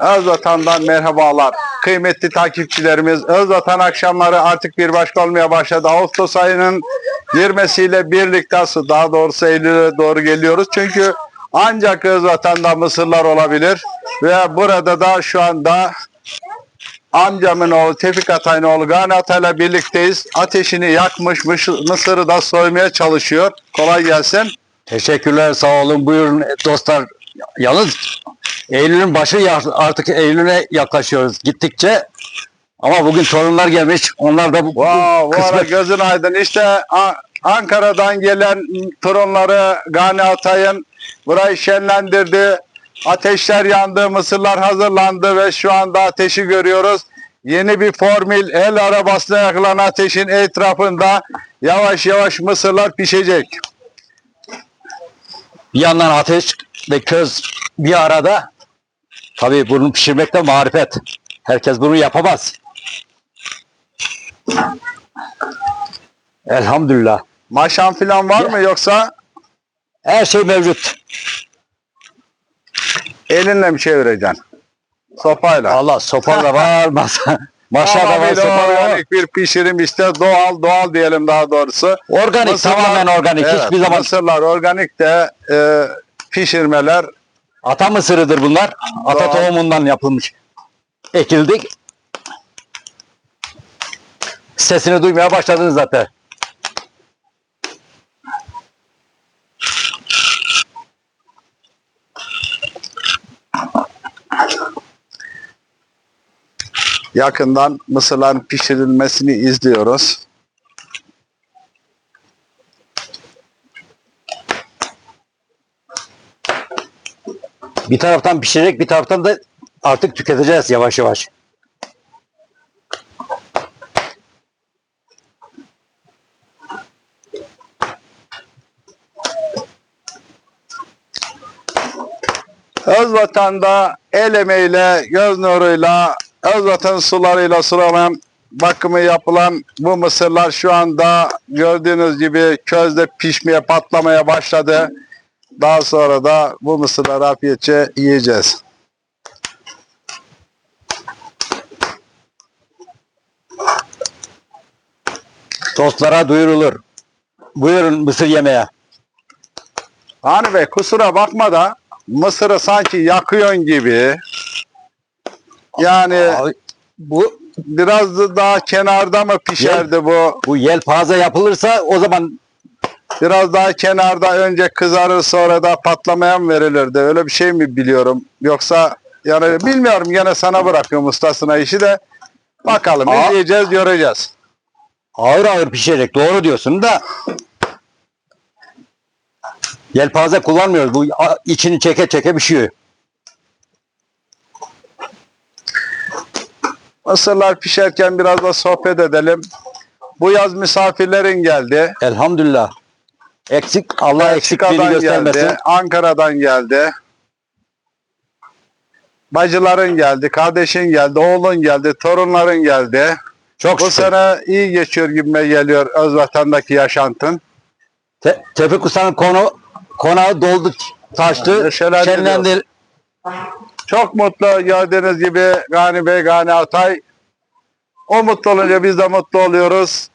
Özvatan'dan merhabalar. Kıymetli takipçilerimiz, Özvatan akşamları artık bir başka olmaya başladı. Ağustos ayının girmesiyle birlikte daha doğrusu Eylül'e doğru geliyoruz. Çünkü ancak Özvatan'da mısırlar olabilir. Ve burada da şu anda amcamın oğlu Tevfik Atay'ın oğlu Gani Atay'la birlikteyiz. Ateşini yakmış, mış- mısırı da soymaya çalışıyor. Kolay gelsin. Teşekkürler sağ olun buyurun dostlar. Yalnız Eylül'ün başı artık Eylül'e yaklaşıyoruz gittikçe. Ama bugün torunlar gelmiş. Onlar da bu, Wow, bu ara kısmet gözün aydın. İşte Ankara'dan gelen torunları Gani Atay'ın burayı şenlendirdi. Ateşler yandı, mısırlar hazırlandı ve şu anda ateşi görüyoruz. Yeni bir formül el arabasına yakılan ateşin etrafında yavaş yavaş mısırlar pişecek. bir yandan ateş ve köz bir arada. Tabii bunu pişirmek de marifet. Herkes bunu yapamaz. Elhamdülillah. Maşan falan var mı yoksa Her şey mevcut. elinle mi çevireceksin? Sopayla. Allah sopa da var, masa, maşa da var, Tamamıyla sopa da var. organik bir pişirim işte doğal doğal diyelim daha doğrusu. Organik, tamamen organik. Evet, Hiçbir zaman Mısırlar organik de e, pişirmeler ata mısırıdır bunlar. Ata tohumundan yapılmış. Ekildik. Sesini duymaya başladınız zaten. yakından mısırların pişirilmesini izliyoruz. Bir taraftan pişecek, bir taraftan da artık tüketeceğiz yavaş yavaş. Özvatan'da el emeğiyle, göz nuruyla, Özvatan sularıyla sulanan bakımı yapılan bu mısırlar şu anda gördüğünüz gibi közde pişmeye, patlamaya başladı. Daha sonra da bu mısırları afiyetçe yiyeceğiz. Dostlara duyurulur. Buyurun mısır yemeye. Hani Bey kusura bakma da mısırı sanki yakıyorsun gibi. Yani Abi, bu biraz da daha kenarda mı pişerdi bu? bu yelpaze yapılırsa o zaman Biraz daha kenarda önce kızarır sonra da patlamaya mı verilirdi? Öyle bir şey mi biliyorum? Yoksa yani bilmiyorum gene sana bırakıyorum ustasına işi de. Bakalım Aa. izleyeceğiz göreceğiz. ağır ağır pişecek. Doğru diyorsun da yelpaze kullanmıyoruz. Bu içini çeke çeke pişiyor. Mısırlar pişerken biraz da sohbet edelim. Bu yaz misafirlerin geldi. Elhamdülillah. Eksik Allah eksikliğini Belçika'dan göstermesin. geldi, Ankara'dan geldi. Bacıların geldi, kardeşin geldi, oğlun geldi, torunların geldi. Çok Bu şükür. sene iyi geçiyor gibime geliyor Özvatan'daki yaşantın. Te- Tevfik Usta'nın konu konağı doldu, taştı, Neşelendi şenlendi. Çok mutlu gördüğünüz gibi Gani Bey, Gani Atay. O mutlu olunca biz de mutlu oluyoruz.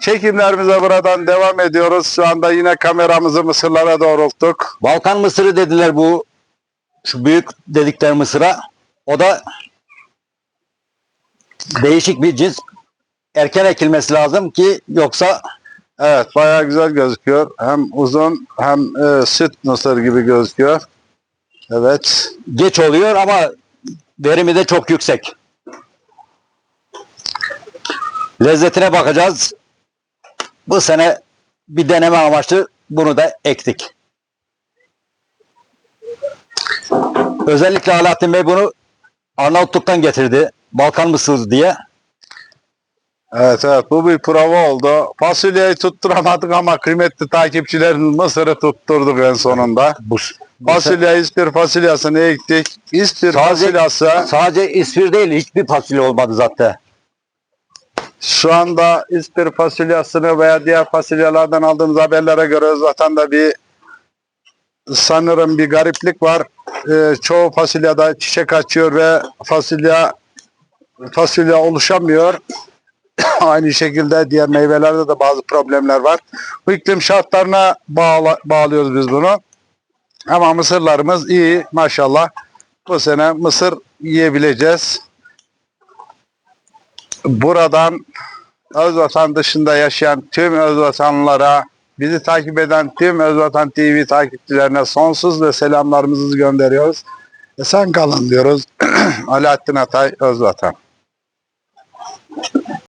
Çekimlerimize buradan devam ediyoruz. Şu anda yine kameramızı Mısırlara doğrulttuk. Balkan mısırı dediler bu şu büyük dedikleri mısıra. O da değişik bir cins. Erken ekilmesi lazım ki yoksa Evet bayağı güzel gözüküyor. Hem uzun hem e, süt mısır gibi gözüküyor. Evet. geç oluyor ama verimi de çok yüksek. Lezzetine bakacağız. Bu sene bir deneme amaçlı bunu da ektik. Özellikle Alaaddin Bey bunu Arnavutluk'tan getirdi. Balkan mısırı diye. Evet evet bu bir prova oldu. Fasulyeyi tutturamadık ama kıymetli takipçilerin mısırı tutturduk en sonunda. Bu, Fasulye İspir fasulyasını ektik. İspir Sadece- fasulyası sadece ispir değil hiçbir fasulye olmadı zaten. Şu anda İspir fasulyasını veya diğer fasulyelerden aldığımız haberlere göre zaten de bir sanırım bir gariplik var. Ee, çoğu fasulyada çiçek açıyor ve fasulye fasulye oluşamıyor. Aynı şekilde diğer meyvelerde de bazı problemler var. Bu iklim şartlarına bağla- bağlıyoruz biz bunu. Ama mısırlarımız iyi maşallah. Bu sene mısır yiyebileceğiz. Buradan Özvatan dışında yaşayan tüm Özvatanlılara, bizi takip eden tüm Özvatan TV takipçilerine sonsuz ve selamlarımızı gönderiyoruz. Esen kalın diyoruz. Alaaddin Atay Özvatan.